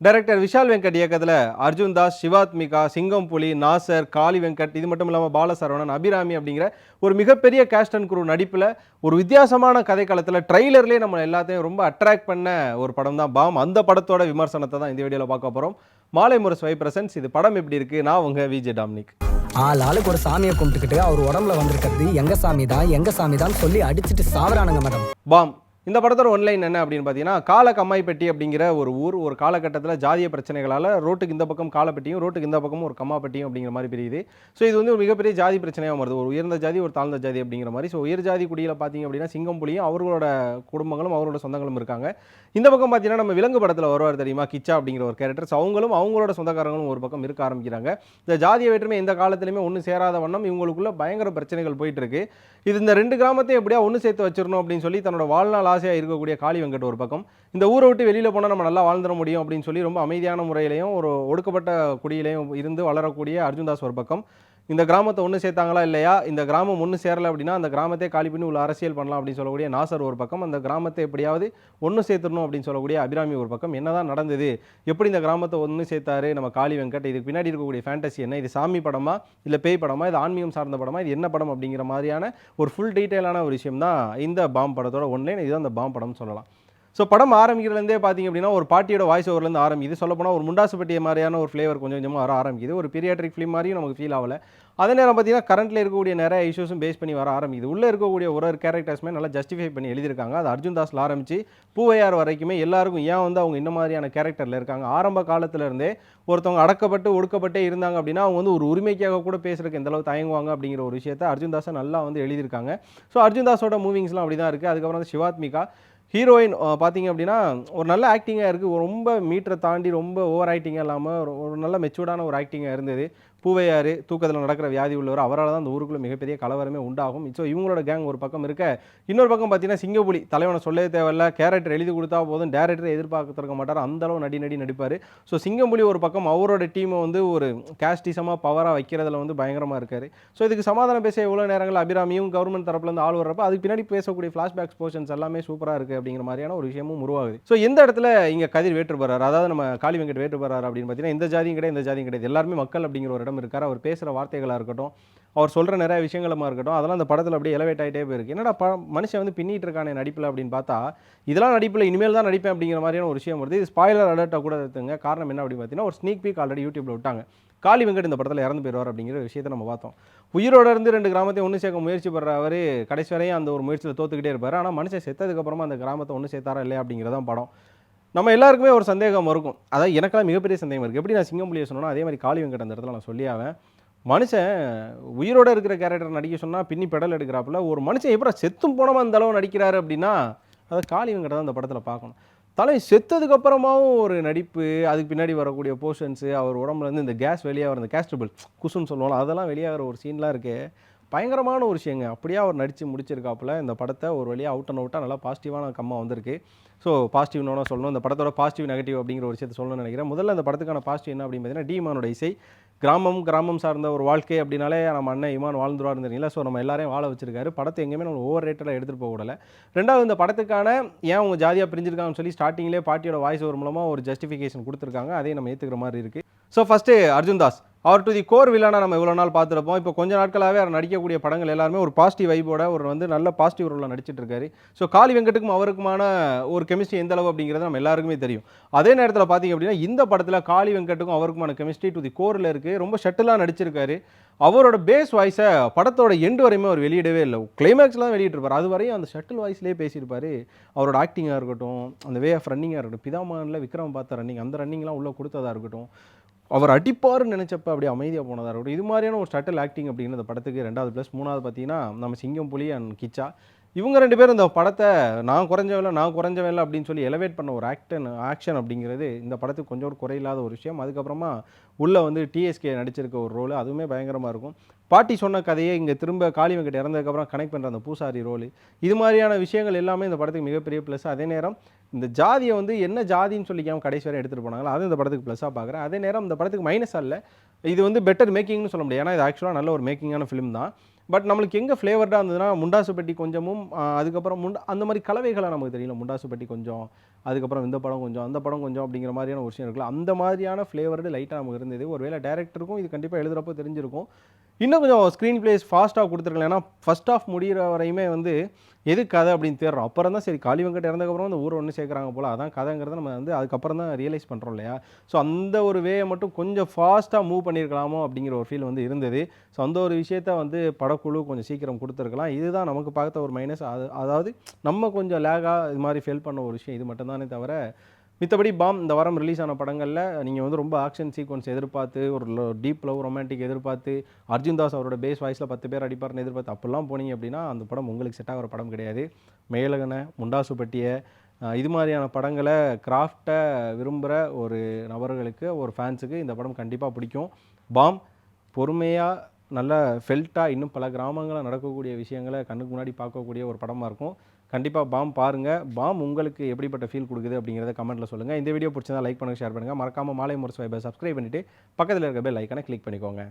Director Vishal Venkat இயக்கத்தில் அர்ஜுன் தாஸ் சிவாத்மிகா சிங்கம் புலி நாசர் காளி வெங்கட் இது மட்டும் இல்லாமல் பாலசரவணன் அபிராமி அப்படிங்கிற ஒரு மிகப்பெரிய கேஸ்ட் அண்ட் குரு நடிப்பில் ஒரு வித்தியாசமான கதைக்களத்தில் ட்ரைலர்லேயே நம்ம எல்லாத்தையும் ரொம்ப அட்ராக்ட் பண்ண ஒரு படம் தான் பாம். அந்த படத்தோட விமர்சனத்தை தான் இந்த வீடியோவில் பார்க்க போகிறோம் மாலை முரசு வை பிரசன்ஸ் இது படம் எப்படி இருக்கு? நான் உங்க விஜே டாம்னிக். ஆள் ஆளுக்கு ஒரு சாமியை கும்பிட்டுக்கிட்டு அவர் உடம்புல வந்திருக்கிறது எங்க சாமி தான் எங்க சாமி தான் சொல்லி அடிச்சிட்டு சாவறானுங்க மேடம். பாம் இந்த படத்தோட ஒன்லைன் என்ன அப்படின்னு பார்த்தீங்கன்னா கால கம்மாய்பட்டி அப்படிங்கிற ஒரு ஊர் ஒரு காலகட்டத்தில் ஜாதிய பிரச்சனைகளால் ரோட்டுக்கு இந்த பக்கம் காலப்பட்டியும் ரோட்டுக்கு இந்த பக்கம் ஒரு கம்மாப்பட்டியும் அப்படிங்கிற மாதிரி பிரியுது. ஸோ இது வந்து ஒரு மிகப்பெரிய ஜாதி பிரச்சனையாக வருது ஒரு உயர்ந்த ஜாதி ஒரு தாழ்ந்த ஜாதி அப்படிங்கிற மாதிரி. ஸோ உயர் ஜாதி குடியில் பார்த்தீங்க அப்படின்னா சிங்கம் புலியும் அவர்களோட குடும்பங்களும் அவரோட சொந்தங்களும் இருக்காங்க. இந்த பக்கம் பார்த்தீங்கன்னா நம்ம விலங்கு படத்தில் வருவார் தெரியுமா? கிச்சா அப்படிங்கிற ஒரு கேரக்டர்ஸ் அவங்களும் அவங்களோட சொந்தக்காரங்களும் ஒரு பக்கம் இருக்க ஆரம்பிக்கிறாங்க இந்த ஜாதிய வேற்றுமை எந்த காலத்திலுமே ஒன்றும் சேராத வண்ணம் இவங்களுக்குள்ள பயங்கர பிரச்சனைகள் போயிட்டு இருக்கு. இது இந்த ரெண்டு கிராமத்தையும் எப்படியா ஒன்று சேர்த்து வச்சிடணும் அப்படின்னு சொல்லி தன்னோட வாழ்நாள் ஆசையாக இருக்கக்கூடிய காளி வெங்கட் ஒரு பக்கம். இந்த ஊரை விட்டு வெளியில் போனால் நம்ம நல்லா வாழ்ந்துட முடியும் அப்படின்னு சொல்லி ரொம்ப அமைதியான முறையிலையும் ஒரு ஒடுக்கப்பட்ட குடியிலையும் இருந்து வளரக்கூடிய அர்ஜுன்தாஸ் ஒரு பக்கம். இந்த கிராமத்தை ஒன்று சேர்த்தாங்களா இல்லையா? இந்த கிராமம் ஒன்று சேரலை அப்படின்னா அந்த கிராமத்தை காலி பண்ணி உள்ள அரசியல் பண்ணலாம் அப்படின்னு சொல்லக்கூடிய நாசர் ஒரு பக்கம் அந்த கிராமத்தை எப்படியாவது ஒன்று சேர்த்துடணும் அப்படின்னு சொல்லக்கூடிய அபிராமி ஒரு பக்கம். என்னதான் நடந்தது? எப்படி இந்த கிராமத்தை ஒன்று சேர்த்தாரு? நம்ம காளி வெங்கட் இதுக்கு பின்னாடி இருக்கக்கூடிய ஃபேண்டசி என்ன? இது சாமி படமா? இல்லை பேய் படமா? இது ஆன்மீகம் சார்ந்த படமா? இது என்ன படம் அப்படிங்கிற மாதிரியான ஒரு ஃபுல் டீட்டெயிலான ஒரு விஷயம் தான் இந்த பாம் படத்தோட ஒன்லைன் இதுதான் அந்த பாம் படம்னு சொல்லலாம். ஸோ படம் ஆரம்பிக்கிறதுலேருந்தே பார்த்தீங்க அப்படின்னா ஒரு பாட்டியோட வாய்ஸ் ஓவர்லேருந்து ஆரம்பிக்குது சொல்லப்போனால் ஒரு ஒரு முண்டாசுப்பட்டிய மாதிரியான ஒரு ஃப்ளேவர் கொஞ்சம் கொஞ்சமாக வர ஆரம்பிக்குது. ஒரு பீரியாட்ரிக் ஃபிலிம் மாதிரியும் நமக்கு ஃபீல் ஆகலை. அதே நேரம் பார்த்தீங்கன்னா கரண்ட்டில் இருக்கக்கூடிய நிறைய இஷ்யூஸும் பேஸ் பண்ணி வர ஆரம்பிக்குது. உள்ளே இருக்கக்கூடிய ஒரு ஒரு கேரக்டர்ஸுமே நல்லா ஜஸ்டிஃபை பண்ணி எழுதியிருக்காங்க. அது அர்ஜுன் தாஸில் ஆரம்பிச்சு பூவையார் வரைக்குமே எல்லாருக்கும் ஏன் வந்து அவங்க இந்த மாதிரியான கேரக்டரில் இருக்காங்க? ஆரம்ப காலத்திலேருந்தே ஒருத்தவங்க அடக்கப்பட்டு ஒடுக்கப்பட்டே இருந்தாங்க அப்படின்னா அவங்க வந்து ஒரு உரிமைக்காக கூட பேசுகிறக்கு எந்தளவு தயங்குவாங்க அப்படிங்கிற ஒரு விஷயத்தை அர்ஜுன் தாஸை நல்லா வந்து எழுதியிருக்காங்க. ஸோ அர்ஜுன் தாஸோட மூவிங்ஸ்லாம் அப்படி தான் இருக்குது அதுக்கப்புறம் வந்து சிவாத்மிகா. ஹீரோயின் பார்த்தீங்க அப்படின்னா ஒரு நல்ல ஆக்டிங்காக இருக்குது ரொம்ப மீட்டரை தாண்டி ரொம்ப ஓவர் ஆக்டிங்காக இல்லாமல் ஒரு நல்ல மெச்சூர்டான ஒரு ஆக்டிங்காக இருந்தது. பூவையாறு தூக்கத்தில் நடக்கிற வியாதி உள்ளவர் அவரால் தான் அந்த ஊருக்குள்ளே மிகப்பெரிய கலவரமே உண்டாகும். ஸோ இவங்களோட கேங் ஒரு பக்கம் இருக்க. இன்னொரு பக்கம் பார்த்தீங்கன்னா சிங்கப்புலி. தலைவனை சொல்லவே தேவையில்ல. கேரக்டர் எழுதி கொடுத்தா போதும். டேரக்டரை எதிர்பார்த்துருக்க மாட்டார். அந்தளவு நடி நடி நடிப்பார். ஸோ சிங்கம்புலி ஒரு பக்கம் அவரோட டீமை வந்து ஒரு கேஸ்டிசமாக பவராக வைக்கிறதுல வந்து பயங்கரமாக இருக்கார். ஸோ இதுக்கு சமாதானம் பேச எவ்வளோ நேரங்கள் அபிராமியும் கவர்மெண்ட் தரப்புலேருந்து ஆள் வர்றப்ப அதுக்கு பின்னாடி பேசக்கூடிய ஃப்ளாஷ்பேக்ஸ் போர்ஷன்ஸ் எல்லாமே சூப்பராக இருக்குது அப்படிங்கிற மாதிரியான ஒரு விஷயமும் உருவாகுது. ஸோ எந்த இடத்துல இங்கே கதிர் வேற்று அதாவது நம்ம காளி வெங்கட் வேற்று அப்படின்னு பார்த்தீங்கன்னா இந்த ஜாதியும் கிடையாது இந்த ஜாதியும் கிடையாது. எல்லாருமே மக்கள் அப்படிங்கிற ஒரு இடம் இருக்கார் அவர் பேசுகிற வார்த்தைகளாக இருக்கட்டும் அவர் சொல்கிற நிறைய விஷயங்களுமா இருக்கட்டும் அதெல்லாம் அந்த படத்தில் அப்படியே எலவேட் ஆகிட்டே போயிருக்கு. என்னடா ப மனுஷன் வந்து பின்னிட்டு இருக்கானே நடிப்பில் அப்படின்னு பார்த்தா இதெல்லாம் நடிப்பில் இனிமேல் தான் நடிப்பேன் அப்படிங்கிற மாதிரியான ஒரு விஷயம் வருது. இது ஸ்பாய்லர் அலர்ட்டாக கூட இருக்குங்க காரணம் என்ன அப்படின்னு பார்த்தீங்கன்னா ஒரு ஸ்னீக் பீக் ஆல்ரெடி யூடியூப்ல விட்டாங்க. காளி வெங்கட் இந்த படத்தில் இறந்து போயிடுவார் அப்படிங்கிற விஷயத்தை நம்ம பார்த்தோம். உயிரோட இருந்து ரெண்டு கிராமத்தையும் ஒன்று சேர்க்க முயற்சி பண்ணுற அவர் கடைசி வரையும் அந்த ஒரு முயற்சியில் தோத்துக்கிட்டே இருப்பார். ஆனால் மனுஷன் செத்ததுக்கப்புறமா அந்த கிராமத்தை ஒன்று சேர்த்தாரா இல்லையா அப்படிங்கிறதான் படம். நம்ம எல்லாருக்குமே ஒரு சந்தேகம் இருக்கும். அதாவது எனக்கெல்லாம் மிகப்பெரிய சந்தேகம் இருக்குது எப்படி நான் சிங்கம்புலியை சொன்னோன்னா அதே மாதிரி காளி வெங்கட் அந்த இடத்துல நான் சொல்லியாவேன் மனுஷன் உயிரோட இருக்கிற கேரக்டர் நடிக்க சொன்னால் பின்னி பெடல் எடுக்கிறாப்புல. ஒரு மனுஷன் எப்படி செத்தும் போனவன் அந்த அளவு நடிக்கிறாரு அப்படின்னா அதை காளி வெங்கட தான் அந்த படத்தில் பார்க்கணும். தலை செத்ததுக்கப்புறமாவும் ஒரு நடிப்பு அதுக்கு பின்னாடி வரக்கூடிய போர்ஷன்ஸு அவர் உடம்புலேருந்து இந்த கேஸ் வெளியாக வர இந்த கேஸ்டபிள் குசுன்னு சொல்லுவோம் அதெல்லாம் வெளியாகிற ஒரு சீன்லாம் இருக்குது பயங்கரமான ஒரு விஷயங்க. அப்படியே அவர் நடித்து முடிச்சிருக்காப்புல. இந்த படத்தை ஒரு வழியாக அவுட் அண்ட் அவுட்டாக நல்லா பாசிட்டிவான கம்மா வந்திருக்கு. ஸோ பாசிட்டிவ்னோட சொல்லணும். இந்த படத்தோட பாசிட்டிவ் நெகட்டிவ் அப்படிங்கிற ஒரு விஷயத்தை சொல்லணும்னு நினைக்கிறேன். முதல்ல இந்த படத்துக்கான பாசிட்டிவ் என்ன அப்படின்னு பார்த்தீங்கன்னா டீமானோட இசை. கிராமம் கிராமம் சார்ந்த ஒரு வாழ்க்கை அப்படின்னாலே நம்ம அண்ணன் இமான் வாழ்ந்துருவார் இருந்தீங்களா ஸோ நம்ம எல்லாரையும் வாழ வச்சிருக்காரு. படத்தை எங்கேயுமே நம்ம ஓவர் ரேட்டடாக எடுத்துகிட்டு போக விடல. ரெண்டாவது இந்த படத்துக்கான ஏன் அவங்க ஜாதியாக பிரிஞ்சிருக்காங்கன்னு சொல்லி ஸ்டார்டிங்லேயே பாட்டியோட வாய்ஸ் ஒரு மூலமாக ஒரு ஜஸ்டிஃபிகேஷன் கொடுத்துருக்காங்க. அதையும் நம்ம ஏற்றுக்கிற மாதிரி இருக்குது ஸோ ஃபஸ்ட்டு அர்ஜுன் தாஸ். அவர் டு தி கோர் வில்லனா நம்ம இவ்வளோ நாள் பார்த்துருப்போம். இப்போ கொஞ்ச நாட்களாகவே அவர் நடிக்கக்கூடிய படங்கள் எல்லாருமே ஒரு பாசிட்டிவ் வைபோட ஒரு வந்து நல்ல பாசிட்டிவ் ரோலில் நடிச்சிட்டு இருக்காரு. ஸோ காளி வெங்கட்டுக்கும் அவருக்குமான ஒரு கெமிஸ்ட்ரி எந்த அளவு அப்படிங்கிறது நம்ம எல்லாருக்குமே தெரியும். அதே நேரத்தில் பார்த்தீங்க அப்படின்னா இந்த படத்தில் காளி வெங்கட்டுக்கும் அவருக்குமான கெமிஸ்ட்ரி டு தி கோரில் இருக்குது ரொம்ப ஷட்டிலாக நடிச்சிருக்காரு. அவரோட பேஸ் வாய்ஸை படத்தோட எண்டு வரையுமே அவர் வெளியிடவே இல்லை. கிளைமேக்ஸ்லாம் வெளியிட்டிருப்பார் அது வரையும் அந்த ஷட்டில் வாய்ஸ்லேயே பேசியிருப்பார். அவரோட ஆக்டிங்காக இருக்கட்டும் அந்த வே ஆஃப் ரன்னிங்காக இருக்கட்டும் பிதாமகனில் விக்ரம் பார்த்த ரன்னிங் அந்த ரன்னிங்லாம் உள்ளே கொடுத்ததா இருக்கட்டும் அவர் அடிப்பார்னு நினச்சப்ப அப்படியே அமைதியாக போனதாக இருக்கட்டும். இது மாதிரியான ஒரு ஸ்டட்டில் ஆக்டிங் அப்படின்னு அந்த படத்துக்கு ரெண்டாவது ப்ளஸ் மூணாவது பார்த்தீங்கன்னா நம்ம சிங்கம் புலி அண்ட் கிச்சா இவங்க ரெண்டு பேரும் இந்த படத்தை நான் குறைஞ்சவில்லை நான் குறைஞ்சவில்லை அப்படின்னு சொல்லி எலவேட் பண்ண ஒரு ஆக்டன் ஆக்ஷன் அப்படிங்கிறது இந்த படத்துக்கு கொஞ்சம் ஒரு குறையில்லாத ஒரு விஷயம். அதுக்கப்புறமா உள்ளே வந்து டிஎஸ்கே நடிச்சிருக்க ஒரு ரோல் அதுவுமே பயங்கரமாக இருக்கும். பாட்டி சொன்ன கதையை இங்கே திரும்ப காளி இறந்ததுக்கப்புறம் கனெக்ட் பண்ணுற அந்த பூசாரி ரோல் இது மாதிரியான விஷயங்கள் எல்லாமே இந்த படத்துக்கு மிகப்பெரிய ப்ளஸ் அதே நேரம் இந்த ஜாதியை வந்து என்ன ஜாதின்னு சொல்லிக்காமல் கடைசி வரை எடுத்துகிட்டு போனாங்களோ அது இந்த படத்துக்கு ப்ளஸ்ஸாக பார்க்குறேன் அதே நேரம் இந்த படத்துக்கு மைனஸ் அல்ல இது வந்து பெட்டர் மேக்கிங்னு சொல்ல முடியாது. ஏன்னா இது ஆக்சுவலாக நல்ல ஒரு மேக்கிங்கான ஃபிலிம் தான். பட் நம்மளுக்கு எங்கே ஃப்ளேவர்டாக இருந்ததுன்னா முண்டாசு பெட்டி கொஞ்சமும் அதுக்கப்புறம் முண்டா அந்த மாதிரி கலவைகளை நமக்கு தெரியல. முண்டாசு பெட்டி கொஞ்சம் அதுக்கப்புறம் இந்த படம் கொஞ்சம் அந்த படம் கொஞ்சம் அப்படிங்கிற மாதிரியான ஒரு விஷயம் இருக்குல்ல அந்த மாதிரியான ஃப்ளேவர்டு லைட்டாக நமக்கு இருந்தது. ஒருவேளை டேரக்டருக்கும் இது கண்டிப்பாக எழுதுறப்போ தெரிஞ்சிருக்கும். இன்னும் கொஞ்சம் ஸ்க்ரீன் பிளேஸ் ஃபாஸ்ட்டாக கொடுத்துருக்கலாம். ஏன்னா ஃபர்ஸ்ட் ஆஃப் முடிகிற வரையுமே வந்து எது கதை அப்படின்னு தேடுறோம். அப்புறம் தான் சரி காளி இறந்தக்கப்புறம் இறந்ததுக்கப்புறம் அந்த ஊரை ஒன்று சேர்க்குறாங்க போல் அதான் கதைங்கிறத நம்ம வந்து அதுக்கப்புறம் தான் ரியலைஸ் பண்ணுறோம் இல்லையா? ஸோ அந்த ஒரு வேயை மட்டும் கொஞ்சம் ஃபாஸ்ட்டாக மூவ் பண்ணியிருக்கலாமோ அப்படிங்கிற ஒரு ஃபீல் வந்து இருந்தது. ஸோ அந்த ஒரு விஷயத்த வந்து படக்குழு கொஞ்சம் சீக்கிரம் கொடுத்துருக்கலாம். இதுதான் நமக்கு பார்த்த ஒரு மைனஸ் அது அதாவது நம்ம கொஞ்சம் லேகாக இது மாதிரி ஃபெயில் பண்ண ஒரு விஷயம். இது மட்டும்தானே தவிர மித்தபடி பாம் இந்த வாரம் ரிலீஸ் ஆன படங்களில் நீங்கள் வந்து ரொம்ப ஆக்ஷன் சீக்வன்ஸ் எதிர்பார்த்து ஒரு டீப் லவ் ரொமான்டிக் எதிர்பார்த்து அர்ஜுன் தாஸ் அவரோட பேஸ் வாய்ஸில் பத்து பேர் அடிப்பார்னு எதிர்பார்த்து அப்படிலாம் போனீங்க அப்படின்னா அந்த படம் உங்களுக்கு செட் ஆகிற படம் கிடையாது. மேலகனை முண்டாசுபட்டியை இது மாதிரியான படங்களை கிராஃப்டை விரும்புகிற ஒரு நபர்களுக்கு ஒரு ஃபேன்ஸுக்கு இந்த படம் கண்டிப்பாக பிடிக்கும். பாம் பொறுமையாக நல்ல ஃபெல்ட்டாக இன்னும் பல கிராமங்களில் நடக்கக்கூடிய விஷயங்களை கண்ணுக்கு முன்னாடி பார்க்கக்கூடிய ஒரு படமாக இருக்கும். கண்டிப்பாக பாம் பாருங்கள் பாம் உங்களுக்கு எப்படிப்பட்ட ஃபீல் கொடுக்குது அப்படிங்கிறத கமெண்ட்டில் சொல்லுங்கள் இந்த வீடியோ பிடிச்சதா லைக் பண்ணுங்கள் ஷேர் பண்ணுங்கள் மறக்காமல் மாலை முரசு வைபை சப்ஸ்கிரைப் பண்ணிவிட்டு பக்கத்தில் இருக்க பெல் ஐக்கனை கிளிக் பண்ணிக்கோங்க.